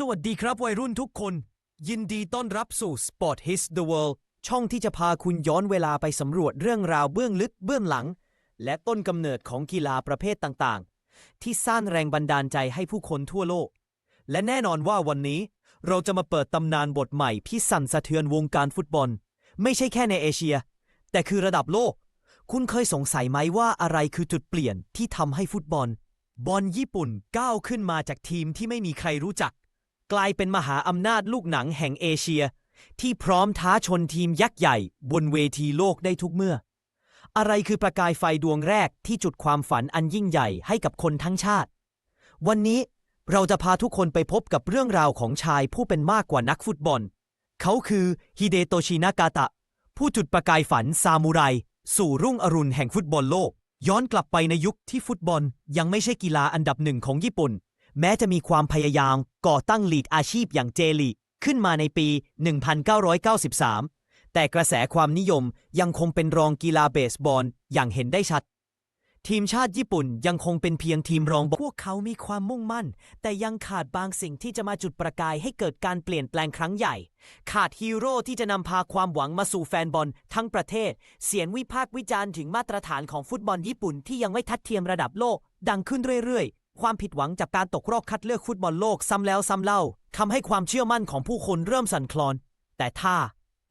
สวัสดีครับวัยรุ่นทุกคน ยินดีต้อนรับสู่ Sport His the World ช่องที่จะพาคุณย้อนเวลาไปสำรวจเรื่องราวเบื้องลึกเบื้องหลัง และต้นกำเนิดของกีฬาประเภทต่างๆ ที่สร้างแรงบันดาลใจให้ผู้คนทั่วโลก และแน่นอนว่าวันนี้ เราจะมาเปิดตำนานบทใหม่ที่สั่นสะเทือนวงการฟุตบอล ไม่ใช่แค่ในเอเชีย แต่คือระดับโลก คุณเคยสงสัยไหมว่าอะไรคือจุดเปลี่ยนที่ทำให้ฟุตบอล บอลญี่ปุ่นก้าวขึ้นมาจากทีมที่ไม่มีใครรู้จัก กลายเป็นมหาอำนาจลูกหนังแห่งเอเชีย ที่พร้อมท้าชนทีมยักษ์ใหญ่บนเวทีโลกได้ทุกเมื่อ อะไรคือประกายไฟดวงแรกที่จุดความฝันอันยิ่งใหญ่ให้กับคนทั้งชาติ วันนี้เราจะพาทุกคนไปพบกับเรื่องราวของชายผู้เป็นมากกว่านักฟุตบอล เขาคือฮิเดโตชินากาตะ ผู้จุดประกายฝันซามูไร สู่รุ่งอรุณแห่งฟุตบอลโลก ย้อนกลับไปในยุคที่ฟุตบอลยังไม่ใช่กีฬาอันดับหนึ่งของญี่ปุ่น แม้จะมีความพยายามก่อตั้งลีกอาชีพอย่างเจลีขึ้นมาในปี 1993 แต่กระแสความนิยมยังคงเป็นรองกีฬาเบสบอลอย่างเห็นได้ชัด ทีมชาติญี่ปุ่นยังคงเป็นเพียงทีมรองพวกเขามีความมุ่งมั่น แต่ยังขาดบางสิ่งที่จะมาจุดประกายให้เกิดการเปลี่ยนแปลงครั้งใหญ่ ขาดฮีโร่ที่จะนำพาความหวังมาสู่แฟนบอลทั้งประเทศ เสียงวิพากษ์วิจารณ์ถึงมาตรฐานของฟุตบอลญี่ปุ่นที่ยังไม่ทัดเทียมระดับโลกดังขึ้นเรื่อยๆ ความผิดหวังจากการตกรอบคัดเลือกฟุตบอลโลกซ้ำแล้วซ้ำเล่าทำให้ความเชื่อมั่นของผู้คนเริ่มสั่นคลอน แต่ถ้า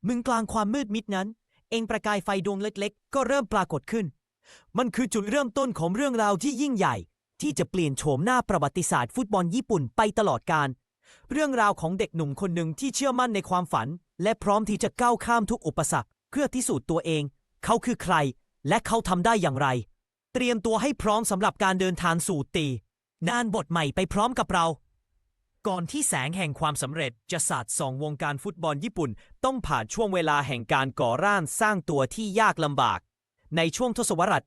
มึงกลางความมืดมิดนั้น เองประกายไฟดวงเล็กๆ ก็เริ่มปรากฏขึ้น มันคือจุดเริ่มต้นของเรื่องราวที่ยิ่งใหญ่ ที่จะเปลี่ยนโฉมหน้าประวัติศาสตร์ฟุตบอลญี่ปุ่นไปตลอดกาลเรื่องราวของเด็กหนุ่มคนหนึ่งที่เชื่อมั่นในความฝัน และพร้อมที่จะก้าวข้ามทุกอุปสรรค เพื่อพิสูจน์ตัวเอง เขาคือใคร และเขาทำได้อย่างไร เตรียมตัวให้พร้อมสำหรับการเดินทางสู่ตี นานบทใหม่ไปพร้อมกับเรา ก่อนที่แสงแห่งความสำเร็จจะสาดส่องวงการฟุตบอลญี่ปุ่น ต้องผ่านช่วงเวลาแห่งการก่อร่างสร้างตัวที่ยากลำบาก ในช่วงทศวรรษ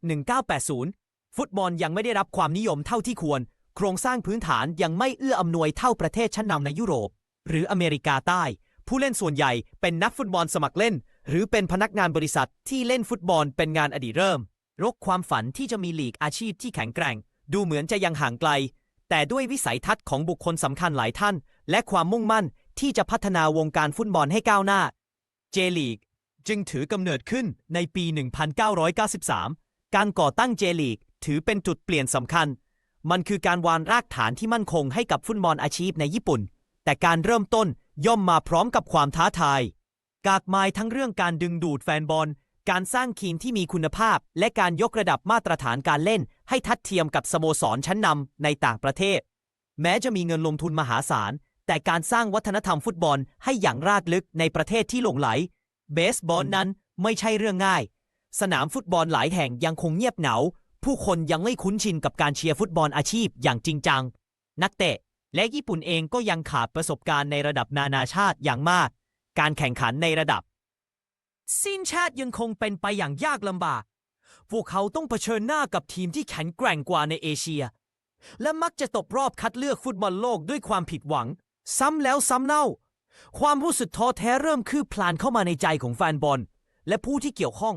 1980 ฟุตบอลยังไม่ได้รับความนิยมเท่าที่ควร โครงสร้างพื้นฐานยังไม่เอื้ออำนวยเท่าประเทศชั้นนำในยุโรป หรืออเมริกาใต้ ผู้เล่นส่วนใหญ่เป็นนักฟุตบอลสมัครเล่น หรือเป็นพนักงานบริษัทที่เล่นฟุตบอลเป็นงานอดีตเริ่มรกความฝันที่จะมีลีกอาชีพที่แข็งแกร่ง ดูเหมือนจะยังห่างไกล แต่ด้วยวิสัยทัศน์ของบุคคลสำคัญหลายท่าน และความมุ่งมั่นที่จะพัฒนาวงการฟุตบอลให้ก้าวหน้า เจลีก จึงถือกำเนิดขึ้นในปี 1993 การก่อตั้งเจลีกถือเป็นจุดเปลี่ยนสำคัญ มันคือการวางรากฐานที่มั่นคงให้กับฟุตบอลอาชีพในญี่ปุ่น แต่การเริ่มต้นย่อมมาพร้อมกับความท้าทาย กากมายทั้งเรื่องการดึงดูดแฟนบอล การสร้างทีมที่มีคุณภาพ และการยกระดับมาตรฐานการเล่น ให้ทัดเทียมกับสโมสรชั้นนำในต่างประเทศ แม้จะมีเงินลงทุนมหาศาล แต่การสร้างวัฒนธรรมฟุตบอลให้อย่างรากลึกในประเทศที่หลงไหล เบสบอลนั้นไม่ใช่เรื่องง่าย สนามฟุตบอลหลายแห่งยังคงเงียบเหงา ผู้คนยังไม่คุ้นชินกับการเชียร์ฟุตบอลอาชีพอย่างจริงจัง นักเตะ และญี่ปุ่นเองก็ยังขาดประสบการณ์ในระดับนานาชาติอย่างมาก การแข่งขันในระดับ สิ้นชาติยังคงเป็นไปอย่างยากลำบาก พวกเขาต้องเผชิญหน้ากับทีมที่แข็งแกร่งกว่าในเอเชีย และมักจะตกรอบคัดเลือกฟุตบอลโลกด้วยความผิดหวัง ซ้ำแล้วซ้ำเล่า ความรู้สึกท้อแท้เริ่มคืบคลานเข้ามาในใจของแฟนบอล และผู้ที่เกี่ยวข้อง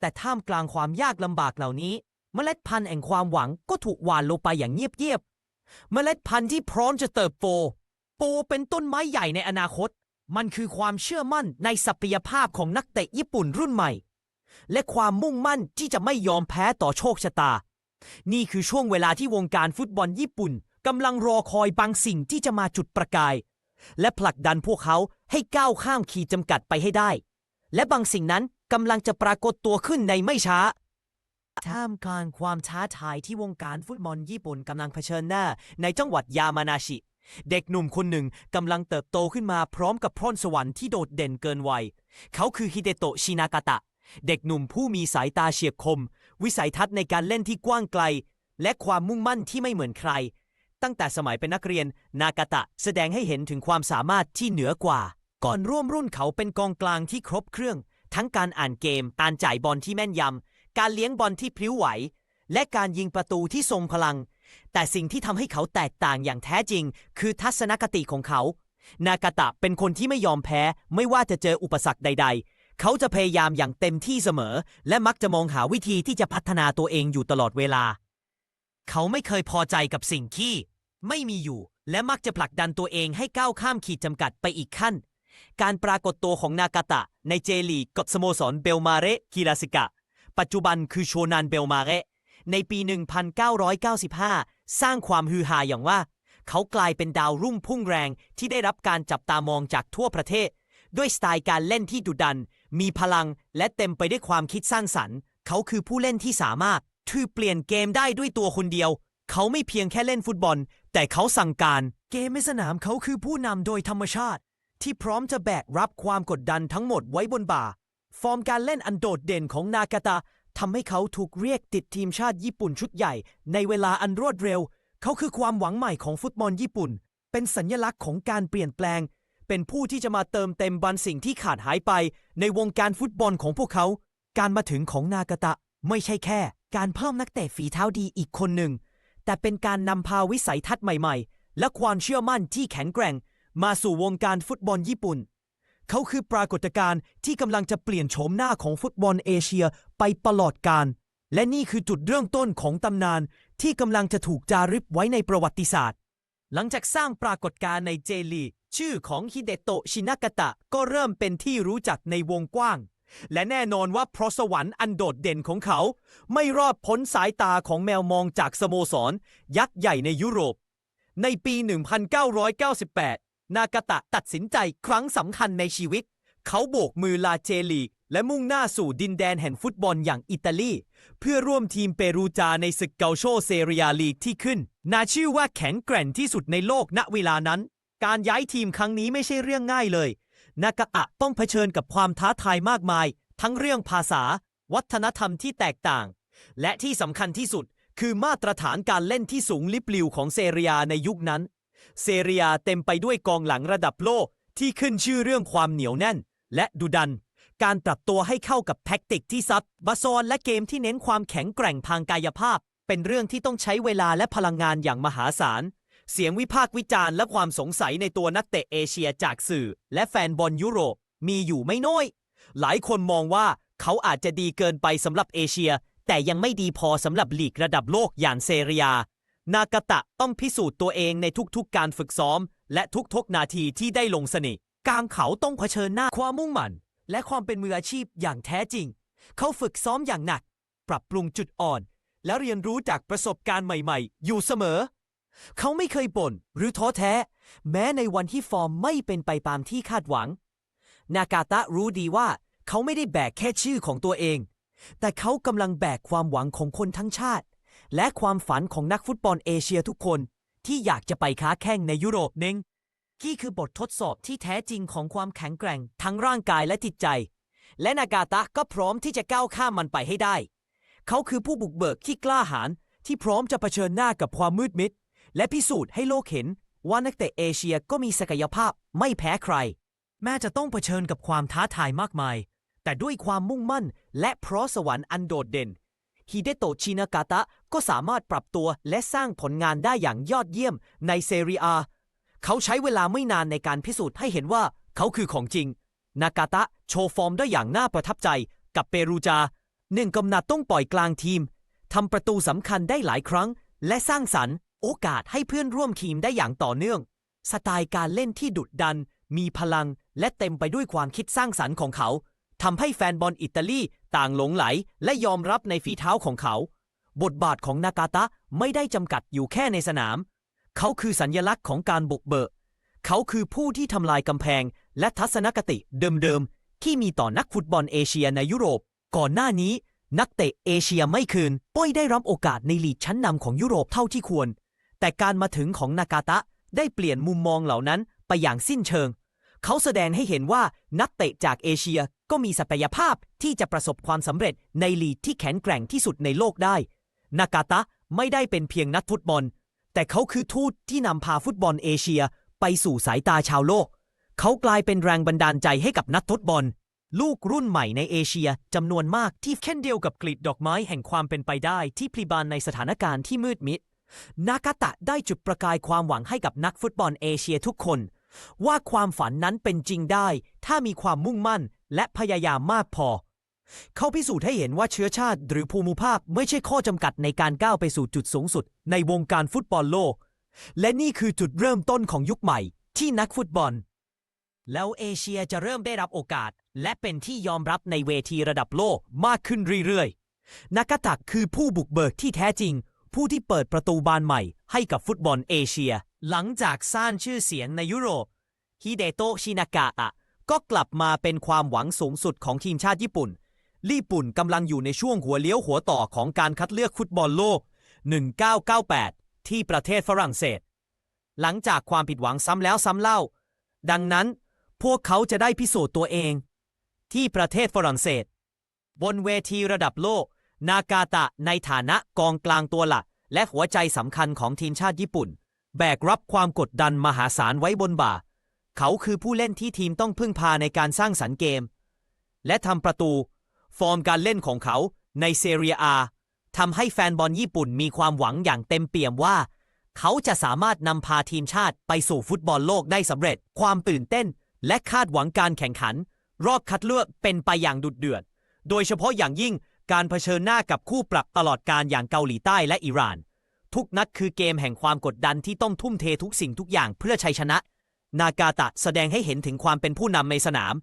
แต่ท่ามกลางความยากลำบากเหล่านี้เมล็ดพันธุ์แห่งความหวังก็ถูกหว่านลงไปอย่างเงียบๆเมล็ดพันธุ์ที่พร้อมจะเติบโตโตเป็นต้นไม้ใหญ่ในอนาคต มันคือความเชื่อมั่นในศักยภาพของนักเตะญี่ปุ่นรุ่นใหม่ และความมุ่งมั่นที่จะไม่ยอมแพ้ต่อโชคชะตา นี่คือช่วงเวลาที่วงการฟุตบอลญี่ปุ่นกำลังรอคอยบางสิ่งที่จะมาจุดประกาย และผลักดันพวกเขาให้ก้าวข้ามขีดจำกัดไปให้ได้ และบางสิ่งนั้นกำลังจะปรากฏตัวขึ้นในไม่ช้าท่ามกลางความท้าทายที่วงการฟุตบอลญี่ปุ่นกำลังเผชิญหน้าในจังหวัดยามานาชิ เด็กหนุ่มคนหนึ่งกำลังเติบโตขึ้นมาพร้อมกับพรสวรรค์ที่โดดเด่นเกินวัย เขาคือฮิเดโตะชินากาตะ เด็กหนุ่มผู้มีสายตาเฉียบคม วิสัยทัศน์ในการเล่นที่กว้างไกล และความมุ่งมั่นที่ไม่เหมือนใคร ตั้งแต่สมัยเป็นนักเรียน นากาตะแสดงให้เห็นถึงความสามารถที่เหนือกว่า ก่อนร่วมรุ่นเขาเป็นกองกลางที่ครบเครื่อง ทั้งการอ่านเกม การจ่ายบอลที่แม่นยำการเลี้ยงบอลที่พลิ้วไหว และการยิงประตูที่ทรงพลัง แต่สิ่งที่ทำให้เขาแตกต่างอย่างแท้จริง คือทัศนคติของเขา นากาตะเป็นคนที่ไม่ยอมแพ้ ไม่ว่าจะเจออุปสรรคใด ๆ เขาจะพยายามอย่างเต็มที่เสมอ และมักจะมองหาวิธีที่จะพัฒนาตัวเองอยู่ตลอดเวลา เขาไม่เคยพอใจกับสิ่งที่ ไม่มีอยู่ และมักจะผลักดันตัวเองให้ก้าวข้ามขีดจำกัดไปอีกขั้น การปรากฏตัวของนากาตะ ในเจลีกับสโมสรเบลมาเรกิราสิกะ ปัจจุบันคือโชนันเบลมาเร ในปี 1995 สร้างความฮือฮาอย่างว่า เขากลายเป็นดาวรุ่งพุ่งแรงที่ได้รับการจับตามองจากทั่วประเทศ ด้วยสไตล์การเล่นที่ดุดัน มีพลังและเต็มไปด้วยความคิดสร้างสรรค์ เขาคือผู้เล่นที่สามารถทือเปลี่ยนเกมได้ด้วยตัวคนเดียว เขาไม่เพียงแค่เล่นฟุตบอล แต่เขาสั่งการ เกมในสนามเขาคือผู้นำโดยธรรมชาติ ที่พร้อมจะแบกรับความกดดันทั้งหมดไว้บนบ่า ฟอร์มการเล่นอันโดดเด่นของนากาตะ ทำให้เขาถูกเรียกติดทีมชาติญี่ปุ่นชุดใหญ่ ในเวลาอันรวดเร็ว เขาคือความหวังใหม่ของฟุตบอลญี่ปุ่น เป็นสัญลักษณ์ของการเปลี่ยนแปลง เป็นผู้ที่จะมาเติมเต็มบางสิ่งที่ขาดหายไป ในวงการฟุตบอลของพวกเขา การมาถึงของนากาตะ ไม่ใช่แค่ การเพิ่มนักเตะฝีเท้าดีอีกคนหนึ่ง แต่เป็นการนำพาวิสัยทัศน์ใหม่ ๆ และความเชื่อมั่นที่แข็งแกร่ง มาสู่วงการฟุตบอลญี่ปุ่น เขาคือปรากฏการณ์ที่กำลังจะเปลี่ยนโฉมหน้าของฟุตบอลเอเชียไปตลอดกาลและนี่คือจุดเริ่มต้นของตำนานที่กำลังจะถูกจารึกไว้ในประวัติศาสตร์ หลังจากสร้างปรากฏการณ์ในเจลีชื่อของฮิเดโตะชินากาตะก็เริ่มเป็นที่รู้จักในวงกว้าง และแน่นอนว่าเพราะสวรรค์อันโดดเด่นของเขา ไม่รอดพ้นสายตาของแมวมองจากสโมสร ยักษ์ใหญ่ในยุโรป ในปี 1998 นากาตะตัดสินใจครั้งสำคัญในชีวิต เขาโบกมือลาเจลีก และมุ่งหน้าสู่ดินแดนแห่งฟุตบอลอย่างอิตาลี เพื่อร่วมทีมเปรูจาในศึกเกาโชเซเรียลีกที่ขึ้น นาชื่อว่าแข็งแกร่งที่สุดในโลกณเวลานั้น การย้ายทีมครั้งนี้ไม่ใช่เรื่องง่ายเลย นากาตะต้องเผชิญกับความท้าทายมากมาย ทั้งเรื่องภาษา วัฒนธรรมที่แตกต่าง และที่สำคัญที่สุดคือมาตรฐานการเล่นที่สูงลิบลิวของเซเรียในยุคนั้น เซเรียเต็มไปด้วยกองหลังระดับโลกที่ขึ้นชื่อเรื่องความเหนียวแน่น และดุดัน การปรับตัวให้เข้ากับแท็กติกที่ซับบาซอนและเกมที่เน้นความแข็งแกร่งทางกายภาพ เป็นเรื่องที่ต้องใช้เวลาและพลังงานอย่างมหาศาล เสียงวิพากษ์วิจารณ์และความสงสัยในตัวนักเตะเอเชียจากสื่อ และแฟนบอลยุโรปมีอยู่ไม่น้อย หลายคนมองว่าเขาอาจจะดีเกินไปสำหรับเอเชีย แต่ยังไม่ดีพอสำหรับลีกระดับโลกอย่างเซเรีย นากาตะต้องพิสูจน์ตัวเองในทุกๆการฝึกซ้อม และทุกๆนาทีที่ได้ลงสนิทกลางเขาต้องเผชิญหน้าความมุ่งมั่น และความเป็นมืออาชีพอย่างแท้จริง เขาฝึกซ้อมอย่างหนัก ปรับปรุงจุดอ่อน และเรียนรู้จากประสบการณ์ใหม่ๆ อยู่เสมอ เขาไม่เคยบ่นหรือท้อแท้ แม้ในวันที่ฟอร์มไม่เป็นไปตามที่คาดหวัง นากาตะรู้ดีว่าเขาไม่ได้แบกแค่ชื่อของตัวเอง แต่เขากำลังแบกความหวังของคนทั้งชาติ และความฝันของนักฟุตบอลเอเชียทุกคนที่อยากจะไปค้าแข่งในยุโรปนึงนี่คือบททดสอบที่แท้จริงของความแข็งแกร่งทั้งร่างกายและจิตใจ และนากาตะก็พร้อมที่จะก้าวข้ามมันไปให้ได้ เขาคือผู้บุกเบิกที่กล้าหาญที่พร้อมจะเผชิญหน้ากับความมืดมิด และพิสูจน์ให้โลกเห็นว่านักเตะเอเชียก็มีศักยภาพไม่แพ้ใคร แม้จะต้องเผชิญกับความท้าทายมากมาย แต่ด้วยความมุ่งมั่นและเพราะสวรรค์อันโดดเด่น ฮิเดโตะชินากาตะก็สามารถปรับตัวและสร้างผลงานได้อย่างยอดเยี่ยมในเซเรียเขาใช้เวลาไม่นานในการพิสูจน์ให้เห็นว่าเขาคือของจริง นากาตะโชว์ฟอร์มได้อย่างน่าประทับใจกับเปรูจาหนึ่งกำนัดต้องปล่อยกลางทีมทำประตูสำคัญได้หลายครั้ง และสร้างสรรค์ โอกาสให้เพื่อนร่วมทีมได้อย่างต่อเนื่อง สไตล์การเล่นที่ดุดดัน มีพลัง และเต็มไปด้วยความคิดสร้างสรรค์ของเขา ทำให้แฟนบอลอิตาลีต่างหลงไหลและยอมรับในฝีเท้าของเขา บทบาทของนากาตะไม่ได้จำกัดอยู่แค่ในสนาม เขาคือสัญญลักษณ์ของการบุกเบิก เขาคือผู้ที่ทำลายกำแพง และทัศนคติเดิมๆ ที่มีต่อนักฟุตบอลเอเชียในยุโรป ก่อนหน้านี้ นักเตะเอเชียไม่คืน ป้อยได้รับโอกาสในลีกชั้นนำของยุโรปเท่าที่ควร แต่การมาถึงของนากาตะได้เปลี่ยนมุมมองเหล่านั้นไปอย่างสิ้นเชิง เขาแสดงให้เห็นว่านักเตะจากเอเชียก็มีศักยภาพที่จะประสบความสำเร็จในลีกที่แข็งแกร่งที่สุดในโลกได้ นากาตะไม่ได้เป็นเพียงนักฟุตบอล แต่เขาคือทูตที่นำพาฟุตบอลเอเชียไปสู่สายตาชาวโลก เขากลายเป็นแรงบันดาลใจให้กับนักฟุตบอล ลูกรุ่นใหม่ในเอเชียจำนวนมากที่เช่นเดียวกับกลีบดอกไม้แห่งความเป็นไปได้ที่พลีบานในสถานการณ์ที่มืดมิด นากาตะได้จุดประกายความหวังให้กับนักฟุตบอลเอเชียทุกคน ว่าความฝันนั้นเป็นจริงได้ ถ้ามีความมุ่งมั่นและพยายามมากพอ เขาพิสูจน์ให้เห็นว่าเชื้อชาติ หรือภูมิภาคไม่ใช่ข้อจำกัดในการก้าวไปสู่จุดสูงสุด ในวงการฟุตบอลโลก และนี่คือจุดเริ่มต้นของยุคใหม่ที่นักฟุตบอล แล้วเอเชียจะเริ่มได้รับโอกาส และเป็นที่ยอมรับในเวทีระดับโลกมากขึ้นเรื่อยๆ นากาตะคือผู้บุกเบิกที่แท้จริง ผู้ที่เปิดประตูบานใหม่ให้กับฟุตบอลเอเชีย หลังจากสร้างชื่อเสียงในยุโรปฮิเดโตะชินากะอะก็กลับมาเป็นความหวังสูงสุดของทีมชาติญี่ปุ่น ญี่ปุ่นกำลังอยู่ในช่วงหัวเลี้ยวหัวต่อของการคัดเลือกฟุตบอลโลก 1998 ที่ประเทศฝรั่งเศส หลังจากความผิดหวังซ้ำแล้วซ้ำเล่า ดังนั้นพวกเขาจะได้พิสูจน์ตัวเอง ที่ประเทศฝรั่งเศส บนเวทีระดับโลก นากาตะในฐานะกองกลางตัวหลักและหัวใจสำคัญของทีมชาติญี่ปุ่น แบกรับความกดดันมหาศาลไว้บนบ่า เขาคือผู้เล่นที่ทีมต้องพึ่งพาในการสร้างสรรค์เกม และทำประตู ฟอร์มการเล่นของเขาในเซเรียอาทำให้แฟนบอลญี่ปุ่นมีความหวังอย่างเต็มเปี่ยมว่า เขาจะสามารถนำพาทีมชาติไปสู่ฟุตบอลโลกได้สำเร็จ ความตื่นเต้น และคาดหวังการแข่งขัน รอบคัดเลือกเป็นไปอย่างดุดเดือด โดยเฉพาะอย่างยิ่งการเผชิญหน้ากับคู่ปรับตลอดการอย่างเกาหลีใต้และอิหร่าน ทุกนัดคือเกมแห่งความกดดันที่ต้องทุ่มเททุกสิ่งทุกอย่างเพื่อชัยชนะ นากาตะแสดงให้เห็นถึงความเป็นผู้นำในสนาม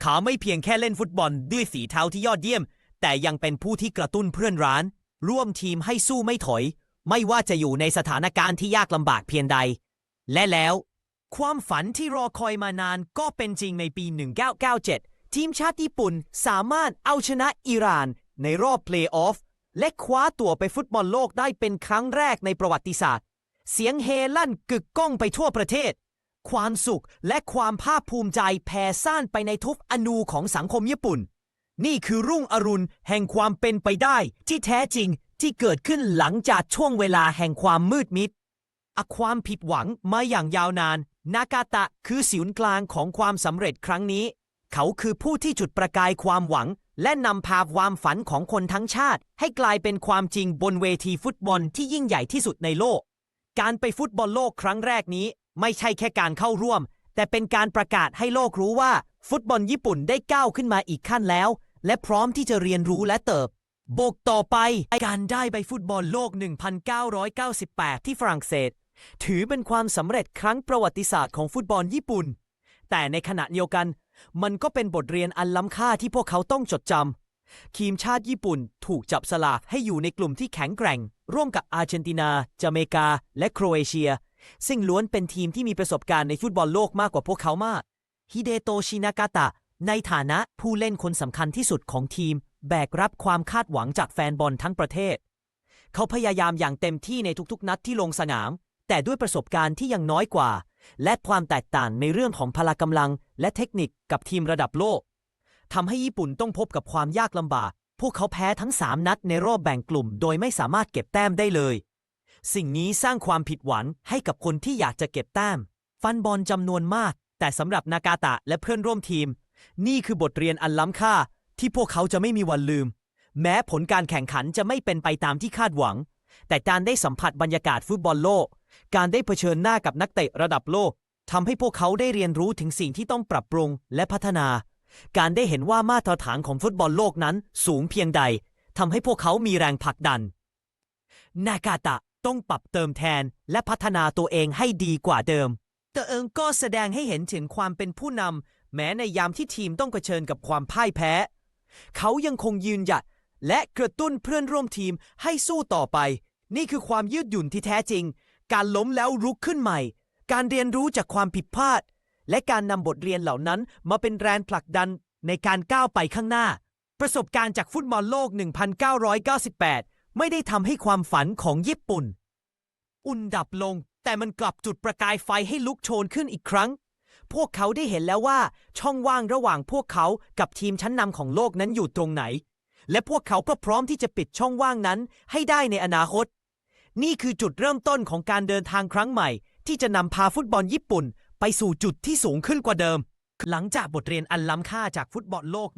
เขาไม่เพียงแค่เล่นฟุตบอลด้วยฝีเท้าที่ยอดเยี่ยม แต่ยังเป็นผู้ที่กระตุ้นเพื่อนร้าน ร่วมทีมให้สู้ไม่ถอย ไม่ว่าจะอยู่ในสถานการณ์ที่ยากลำบากเพียงใด และแล้ว ความฝันที่รอคอยมานานก็เป็นจริงในปี 1997 ทีมชาติญี่ปุ่นสามารถเอาชนะอิหร่านในรอบเพลย์ออฟ และคว้าตั๋วไปฟุตบอลโลกได้เป็นครั้งแรกในประวัติศาสตร์ เสียงเฮลั่นกึกก้องไปทั่วประเทศ ความสุขและความภาคภูมิใจแผ่ซ่านไปในทุกอนูของสังคมญี่ปุ่น นี่คือรุ่งอรุณแห่งความเป็นไปได้ที่แท้จริงที่เกิดขึ้นหลังจากช่วงเวลาแห่งความมืดมิดอความผิดหวังมาอย่างยาวนาน นากาตะคือศูนย์กลางของความสำเร็จครั้งนี้ เขาคือผู้ที่จุดประกายความหวัง และนำพาความฝันของคนทั้งชาติ ให้กลายเป็นความจริงบนเวทีฟุตบอลที่ยิ่งใหญ่ที่สุดในโลก การไปฟุตบอลโลกครั้งแรกนี้ ไม่ใช่แค่การเข้าร่วม แต่เป็นการประกาศให้โลกรู้ว่า ฟุตบอลญี่ปุ่นได้ก้าวขึ้นมาอีกขั้นแล้ว และพร้อมที่จะเรียนรู้และเติบบกต่อไปการได้ไปฟุตบอลโลก 1998 ที่ฝรั่งเศส ถือเป็นความสำเร็จครั้งประวัติศาสตร์ของฟุตบอลญี่ปุ่น แต่ในขณะเดียวกัน มันก็เป็นบทเรียนอันล้ำค่าที่พวกเขาต้องจดจำทีมชาติญี่ปุ่นถูกจับสลากให้อยู่ในกลุ่มที่แข็งแกร่ง ร่วมกับอาร์เจนตินาจาเมกา และโครเอเชีย ซึ่งล้วนเป็นทีมที่มีประสบการณ์ในฟุตบอลโลกมากกว่าพวกเขามากฮิเดโตชินากาตะ ในฐานะผู้เล่นคนสำคัญที่สุดของทีม แบกรับความคาดหวังจากแฟนบอลทั้งประเทศ เขาพยายามอย่างเต็มที่ในทุกๆ นัดที่ลงสนาม แต่ด้วยประสบการณ์ที่ยังน้อยกว่า และความแตกต่างในเรื่องของพละกำลังและเทคนิคกับทีมระดับโลกทำให้ญี่ปุ่นต้องพบกับความยากลำบาก พวกเขาแพ้ทั้ง 3 นัดในรอบแบ่งกลุ่ม โดยไม่สามารถเก็บแต้มได้เลย สิ่งนี้สร้างความผิดหวังให้กับคนที่อยากจะเก็บแต้ม ฟันบอลจำนวนมาก แต่สำหรับนากาตะและเพื่อนร่วมทีม นี่คือบทเรียนอันล้ำค่าที่พวกเขาจะไม่มีวันลืม แม้ผลการแข่งขันจะไม่เป็นไปตามที่คาดหวัง แต่การได้สัมผัสบรรยากาศฟุตบอลโลก การได้เผชิญหน้ากับนักเตะระดับโลกทำให้พวกเขาได้เรียนรู้ถึงสิ่งที่ต้องปรับปรุงและพัฒนา การได้เห็นว่ามาตรฐานของฟุตบอลโลกนั้นสูงเพียงใดทำให้พวกเขามีแรงผลักดัน นากาตะต้องปรับเติมแทนและพัฒนาตัวเองให้ดีกว่าเดิม แต่เอิงก็แสดงให้เห็นถึงความเป็นผู้นำแม้ในยามที่ทีมต้องเผชิญกับความพ่ายแพ้ เขายังคงยืนหยัด และกระตุ้นเพื่อนร่วมทีมให้สู้ต่อไป นี่คือความยืดหยุ่นที่แท้จริง การล้มแล้วลุกขึ้นใหม่ การเรียนรู้จากความผิดพลาด และการนำบทเรียนเหล่านั้นมาเป็นแรงผลักดันในการก้าวไปข้างหน้า ประสบการณ์จากฟุตบอลโลก 1998 ไม่ได้ทำให้ความฝันของญี่ปุ่น อุ่นดับลง แต่มันกลับจุดประกายไฟให้ลุกโชนขึ้นอีกครั้ง พวกเขาได้เห็นแล้วว่าช่องว่างระหว่างพวกเขากับทีมชั้นนำของโลกนั้นอยู่ตรงไหน และพวกเขาก็พร้อมที่จะปิดช่องว่างนั้นให้ได้ในอนาคต นี่คือจุดเริ่มต้นของการเดินทางครั้งใหม่ ที่จะนำพาฟุตบอลญี่ปุ่น ไปสู่จุดที่สูงขึ้นกว่าเดิม หลังจากบทเรียนอันล้ำค่าจากฟุตบอลโลก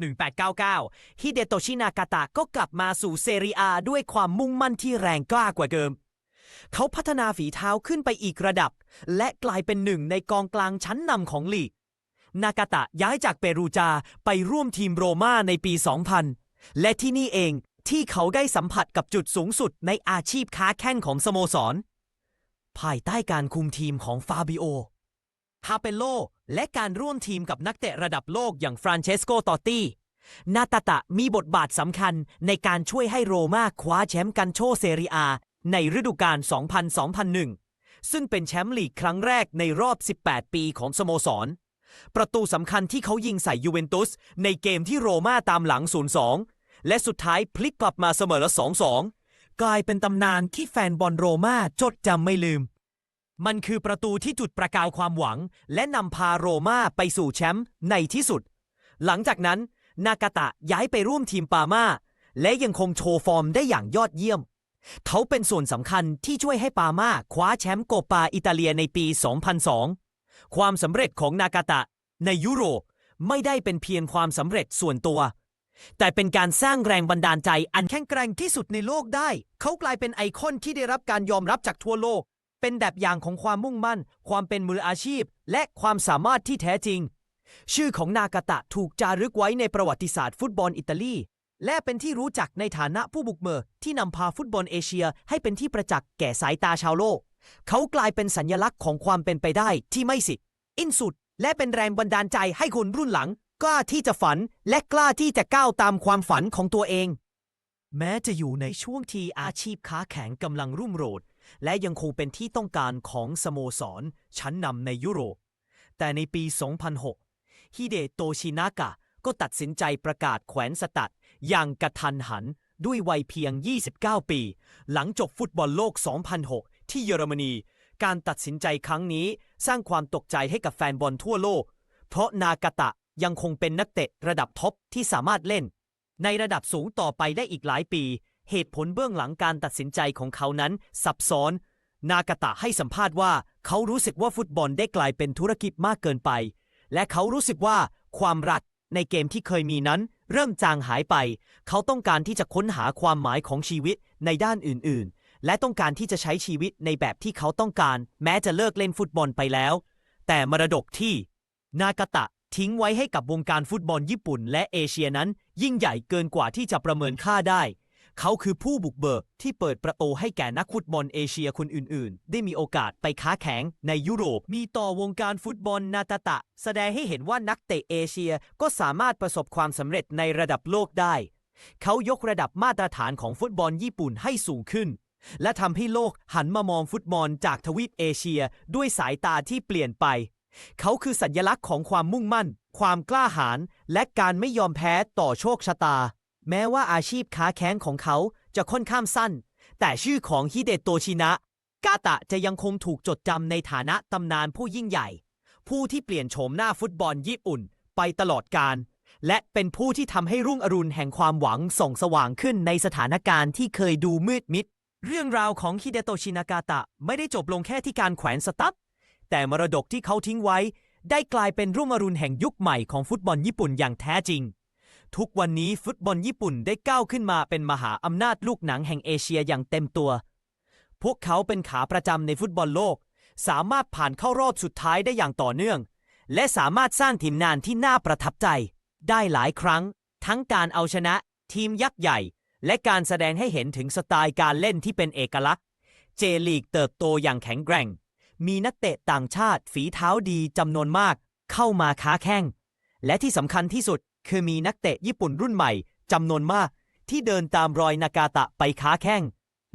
1899 ฮิเดโตชินากาตะก็กลับมาสู่เซเรียอาด้วยความมุ่งมั่นที่แรงกล้ากว่าเดิม เขาพัฒนาฝีเท้าขึ้นไปอีกระดับ และกลายเป็นหนึ่งในกองกลางชั้นนำของลีก นากาตะย้ายจากเปรูจาไปร่วมทีมโรม่าในปี 2000 และที่นี่เองที่เขาได้สัมผัสกับจุดสูงสุดในอาชีพค้าแข่งของสโมสร ภายใต้การคุมทีมของฟาบิโอ ฮาเปโล และการร่วมทีมกับนักเตะระดับโลกอย่างฟรานเชสโก ตอตตี้ นาตาตะมีบทบาทสำคัญในการช่วยให้โรม่าคว้าแชมป์กันโชเซเรียในฤดูกาล 2000-2001 ซึ่งเป็นแชมป์ลีกครั้งแรกในรอบ 18 ปีของสโมสร ประตูสำคัญที่เขายิงใส่ยูเวนตุส ในเกมที่โรม่าตามหลัง 0-2 และสุดท้ายพลิกกลับมาเสมอละ2-2 กลายเป็นตำนานที่แฟนบอลโรม่าจดจำไม่ลืม มันคือประตูที่จุดประกายความหวัง และนำพาโรม่าไปสู่แชมป์ในที่สุด หลังจากนั้น นากาตะย้ายไปร่วมทีมปามาและยังคงโชว์ฟอร์มได้อย่างยอดเยี่ยม เขาเป็นส่วนสำคัญที่ช่วยให้ปามาคว้าแชมป์โกปาอิตาเลียในปี 2002 ความสำเร็จของนากาตะ ในยุโรปไม่ได้เป็นเพียงความสำเร็จส่วนตัว แต่เป็นการสร้างแรงบันดาลใจอันแข็งแกร่งที่สุดในโลกได้ เขากลายเป็นไอคอนที่ได้รับการยอมรับจากทั่วโลก เป็นแบบอย่างของความมุ่งมั่น ความเป็นมืออาชีพ และความสามารถที่แท้จริง ชื่อของนากาตะถูกจารึกไว้ในประวัติศาสตร์ฟุตบอลอิตาลีและเป็นที่รู้จักในฐานะผู้บุกเบิกที่นำพาฟุตบอลเอเชียให้เป็นที่ประจักษ์แก่สายตาชาวโลก เขากลายเป็นสัญลักษณ์ของความเป็นไปได้ที่ไม่สิทธิ์อินสุด และเป็นแรงบันดาลใจให้คนรุ่นหลัง กล้าที่จะฝันและกล้าที่จะก้าวตามความฝันของตัวเอง แม้จะอยู่ในช่วงที่อาชีพค้าแข่งกำลังรุ่มโรดและยังคงเป็นที่ต้องการของสโมสร ชั้นนำในยุโรป แต่ในปี 2006 ฮิเดโตชินากะ ก็ตัดสินใจประกาศแขวนสตัด อย่างกระทันหันด้วยวัยเพียง 29 ปี หลังจบฟุตบอลโลก 2006 ที่เยอรมนี การตัดสินใจครั้งนี้สร้างความตกใจให้กับแฟนบอลทั่วโลก เพราะนากาตะยังคงเป็นนักเตะระดับท็อปที่สามารถเล่น ในระดับสูงต่อไปได้อีกหลายปี เหตุผลเบื้องหลังการตัดสินใจของเขานั้นซับซ้อน นากาตะให้สัมภาษณ์ว่า เขารู้สึกว่าฟุตบอลได้กลายเป็นธุรกิจมากเกินไป และเขารู้สึกว่าความรักในเกมที่เคยมีนั้น เริ่มจางหายไป เขาต้องการที่จะค้นหาความหมายของชีวิตในด้านอื่นๆ และต้องการที่จะใช้ชีวิตในแบบที่เขาต้องการ แม้จะเลิกเล่นฟุตบอลไปแล้ว แต่มรดกที่ นากาตะทิ้งไว้ให้กับวงการฟุตบอลญี่ปุ่น และเอเชียนั้น ยิ่งใหญ่เกินกว่าที่จะประเมินค่าได้ เขาคือผู้บุกเบิกที่เปิดประตูให้แก่นักฟุตบอลเอเชียคนอื่น ๆ ได้มีโอกาสไปค้าแข่งในยุโรป มีต่อวงการฟุตบอลนาตาตะ แสดงให้เห็นว่านักเตะเอเชียก็สามารถประสบความสำเร็จในระดับโลกได้ เขายกระดับมาตรฐานของฟุตบอลญี่ปุ่นให้สูงขึ้น และทำให้โลกหันมามองฟุตบอลจากทวีปเอเชียด้วยสายตาที่เปลี่ยนไป เขาคือสัญลักษณ์ของความมุ่งมั่น ความกล้าหาญและการไม่ยอมแพ้ต่อโชคชะตา แม้ว่าอาชีพค้าแข้งของเขาจะค่อนข้างสั้น แต่ชื่อของฮิเดโตชินะ กาตะจะยังคงถูกจดจำในฐานะตำนานผู้ยิ่งใหญ่ ผู้ที่เปลี่ยนโฉมหน้าฟุตบอลญี่ปุ่น ไปตลอดกาลและเป็นผู้ที่ทำให้รุ่งอรุณแห่งความหวังส่องสว่างขึ้นในสถานการณ์ที่เคยดูมืดมิด เรื่องราวของฮิเดโตชินากาตะไม่ได้จบลงแค่ที่การแขวนสตั๊ดแต่มรดกที่เขาทิ้งไว้ ได้กลายเป็นรุ่งอรุณแห่งยุคใหม่ของฟุตบอลญี่ปุ่นอย่างแท้จริง ทุกวันนี้ฟุตบอลญี่ปุ่นได้ก้าวขึ้นมาเป็นมหาอำนาจลูกหนังแห่งเอเชียอย่างเต็มตัว พวกเขาเป็นขาประจำในฟุตบอลโลก สามารถผ่านเข้ารอบสุดท้ายได้อย่างต่อเนื่อง และสามารถสร้างทีมงานที่น่าประทับใจ ได้หลายครั้ง ทั้งการเอาชนะ ทีมยักษ์ใหญ่ และการแสดงให้เห็นถึงสไตล์การเล่นที่เป็นเอกลักษณ์ เจลีกเติบโตอย่างแข็งแกร่ง มีนักเตะต่างชาติฝีเท้าดีจำนวนมาก เข้ามาค้าแข้ง และที่สำคัญที่สุดคือมีนักเตะญี่ปุ่นรุ่นใหม่จำนวนมาก ที่เดินตามรอยนากาตะไปค้าแข้ง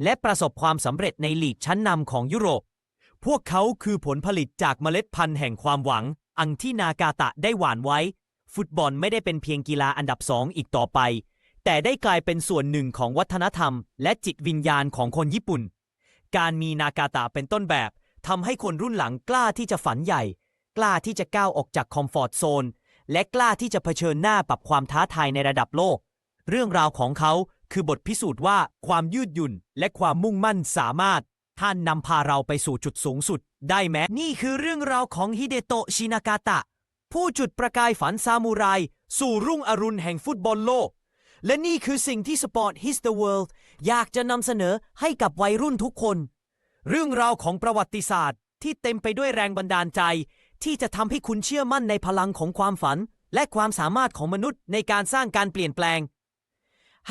และประสบความสำเร็จในลีกชั้นนำของยุโรป พวกเขาคือผลผลิตจากเมล็ดพันธุ์แห่งความหวัง อังที่นากาตะได้หว่านไว้ ฟุตบอลไม่ได้เป็นเพียงกีฬาอันดับสองอีกต่อไป แต่ได้กลายเป็นส่วนหนึ่งของวัฒนธรรม และจิตวิญญาณของคนญี่ปุ่น การมีนากาตะเป็นต้นแบบทำให้คนรุ่นหลังกล้าที่จะฝันใหญ่ กล้าที่จะก้าวออกจากคอมฟอร์ตโซน และกล้าที่จะเผชิญหน้ากับความท้าทายในระดับโลก เรื่องราวของเขาคือบทพิสูจน์ว่าความยืดหยุ่น และความมุ่งมั่นสามารถ ท่านนำพาเราไปสู่จุดสูงสุด ได้ไหมนี่คือเรื่องราวของฮิเดโตะชินากาตะ ผู้จุดประกายฝันซามูไรสู่รุ่งอรุณแห่งฟุตบอลโลก และนี่คือสิ่งที่สปอร์ต His the World อยากจะนำเสนอให้กับวัยรุ่นทุกคน เรื่องราวของประวัติศาสตร์ ที่เต็มไปด้วยแรงบันดาลใจ ที่จะทำให้คุณเชื่อมั่นในพลังของความฝัน และความสามารถของมนุษย์ในการสร้างการเปลี่ยนแปลง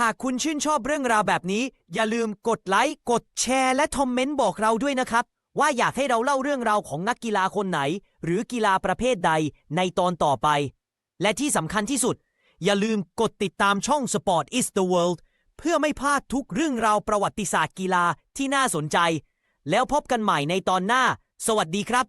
หากคุณชื่นชอบเรื่องราวแบบนี้ อย่าลืมกดไลค์กดแชร์และคอมเมนต์บอกเราด้วยนะครับว่าอยากให้เราเล่าเรื่องราวของนักกีฬาคนไหน หรือกีฬาประเภทใดในตอนต่อไป และที่สำคัญที่สุด อย่าลืมกดติดตามช่อง Sport is the World เพื่อไม่พลาดทุกเรื่องราวประวัติศาสตร์กีฬาที่น่าสนใจ แล้วพบกันใหม่ในตอนหน้า สวัสดีครับ